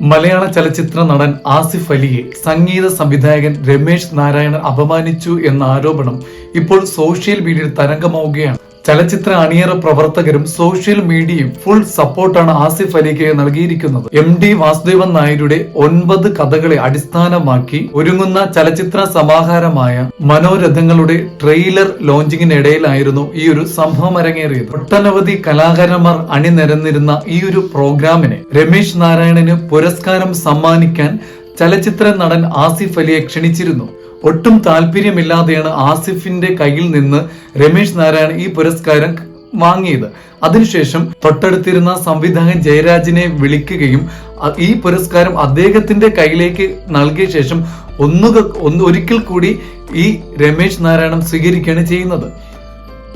മലയാള ചലച്ചിത്ര നടൻ ആസിഫ് അലിയെ സംഗീത സംവിധായകൻ രമേശ് നാരായണൻ അപമാനിച്ചു എന്ന ആരോപണം ഇപ്പോൾ സോഷ്യൽ മീഡിയയിൽ തരംഗമാവുകയാണ്. ചലച്ചിത്ര അണിയറ പ്രവർത്തകരും സോഷ്യൽ മീഡിയയും ഫുൾ സപ്പോർട്ടാണ് ആസിഫ് അലിക്ക് നൽകിയിരിക്കുന്നത്. എം ഡി വാസുദേവൻ നായരുടെ ഒൻപത് കഥകളെ അടിസ്ഥാനമാക്കി ഒരുങ്ങുന്ന ചലച്ചിത്ര സമാഹാരമായ മനോരഥങ്ങളുടെ ട്രെയിലർ ലോഞ്ചിങ്ങിനിടയിലായിരുന്നു ഈ ഒരു സംഭവം അരങ്ങേറിയത്. ഒട്ടനവധി കലാകാരന്മാർ അണിനിരന്നിരുന്ന ഈ ഒരു പ്രോഗ്രാമിന് രമേശ് നാരായണന് പുരസ്കാരം സമ്മാനിക്കാൻ ചലച്ചിത്ര നടൻ ആസിഫ് അലിയെ ക്ഷണിച്ചിരുന്നു. ഒട്ടും താല്പര്യമില്ലാതെയാണ് ആസിഫിന്റെ കയ്യിൽ നിന്ന് രമേശ് നാരായണൻ ഈ പുരസ്കാരം വാങ്ങിയത്. അതിനുശേഷം തൊട്ടടുത്തിരുന്ന സംവിധായകൻ ജയരാജിനെ വിളിക്കുകയും ഈ പുരസ്കാരം അദ്ദേഹത്തിന്റെ കയ്യിലേക്ക് നൽകിയ ശേഷം ഒന്നുക ഒന്ന് ഒരിക്കൽ കൂടി ഈ രമേശ് നാരായണൻ സ്വീകരിക്കുകയാണ് ചെയ്യുന്നത്.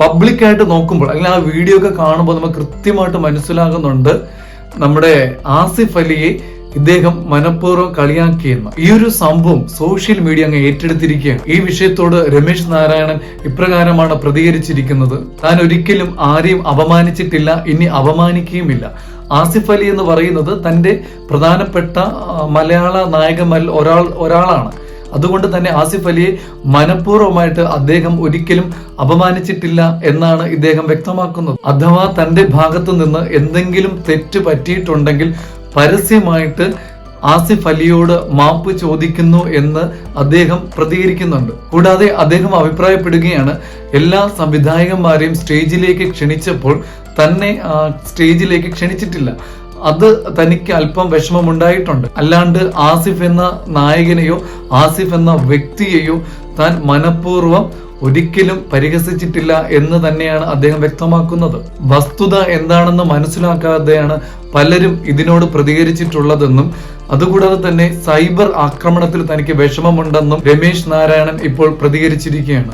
പബ്ലിക്കായിട്ട് നോക്കുമ്പോൾ അല്ലെങ്കിൽ ആ വീഡിയോ ഒക്കെ കാണുമ്പോൾ നമുക്ക് കൃത്യമായിട്ട് മനസ്സിലാകുന്നുണ്ട് നമ്മുടെ ആസിഫ് അലിയെ ഇദ്ദേഹം മനഃപൂർവം കളിയാക്കിയെന്ന്. ഈ ഒരു സംഭവം സോഷ്യൽ മീഡിയ അങ്ങ് ഏറ്റെടുത്തിരിക്കുകയാണ്. ഈ വിഷയത്തോട് രമേശ് നാരായണൻ ഇപ്രകാരമാണ് പ്രതികരിച്ചിരിക്കുന്നത്. താൻ ഒരിക്കലും ആരെയും അപമാനിച്ചിട്ടില്ല ഇനി അപമാനിക്കുകയുമില്ല. ആസിഫ് അലി എന്ന് പറയുന്നത് തന്റെ പ്രധാനപ്പെട്ട മലയാള നായകന്മാരിൽ ഒരാൾ ഒരാളാണ്. അതുകൊണ്ട് തന്നെ ആസിഫ് അലിയെ മനഃപൂർവമായിട്ട് അദ്ദേഹം ഒരിക്കലും അപമാനിച്ചിട്ടില്ല എന്നാണ് ഇദ്ദേഹം വ്യക്തമാക്കുന്നത്. അഥവാ തന്റെ ഭാഗത്തു നിന്ന് എന്തെങ്കിലും തെറ്റ് പറ്റിയിട്ടുണ്ടെങ്കിൽ പരസ്യമായിട്ട് ആസിഫ് അലിയോട് മാപ്പ് ചോദിക്കുന്നു എന്ന് അദ്ദേഹം പ്രതികരിക്കുന്നുണ്ട്. കൂടാതെ അദ്ദേഹം അഭിപ്രായപ്പെടുകയാണ് എല്ലാ സംവിധായകന്മാരെയും സ്റ്റേജിലേക്ക് ക്ഷണിച്ചപ്പോൾ തന്നെ സ്റ്റേജിലേക്ക് ക്ഷണിച്ചിട്ടില്ല. അത് തനിക്ക് അല്പം വിഷമമുണ്ടായിട്ടുണ്ട്. അല്ലാണ്ട് ആസിഫ് എന്ന നായകനെയോ ആസിഫ് എന്ന വ്യക്തിയെയോ താൻ മനഃപൂർവം ഒരിക്കലും പരിഹസിച്ചിട്ടില്ല എന്ന് തന്നെയാണ് അദ്ദേഹം വ്യക്തമാക്കുന്നത്. വസ്തുത എന്താണെന്ന് മനസ്സിലാക്കാതെയാണ് പലരും ഇതിനോട് പ്രതികരിച്ചിട്ടുള്ളതെന്നും അതുകൂടാതെ തന്നെ സൈബർ ആക്രമണത്തിൽ തനിക്ക് വിഷമമുണ്ടെന്നും രമേശ് നാരായണൻ ഇപ്പോൾ പ്രതികരിച്ചിരിക്കുകയാണ്.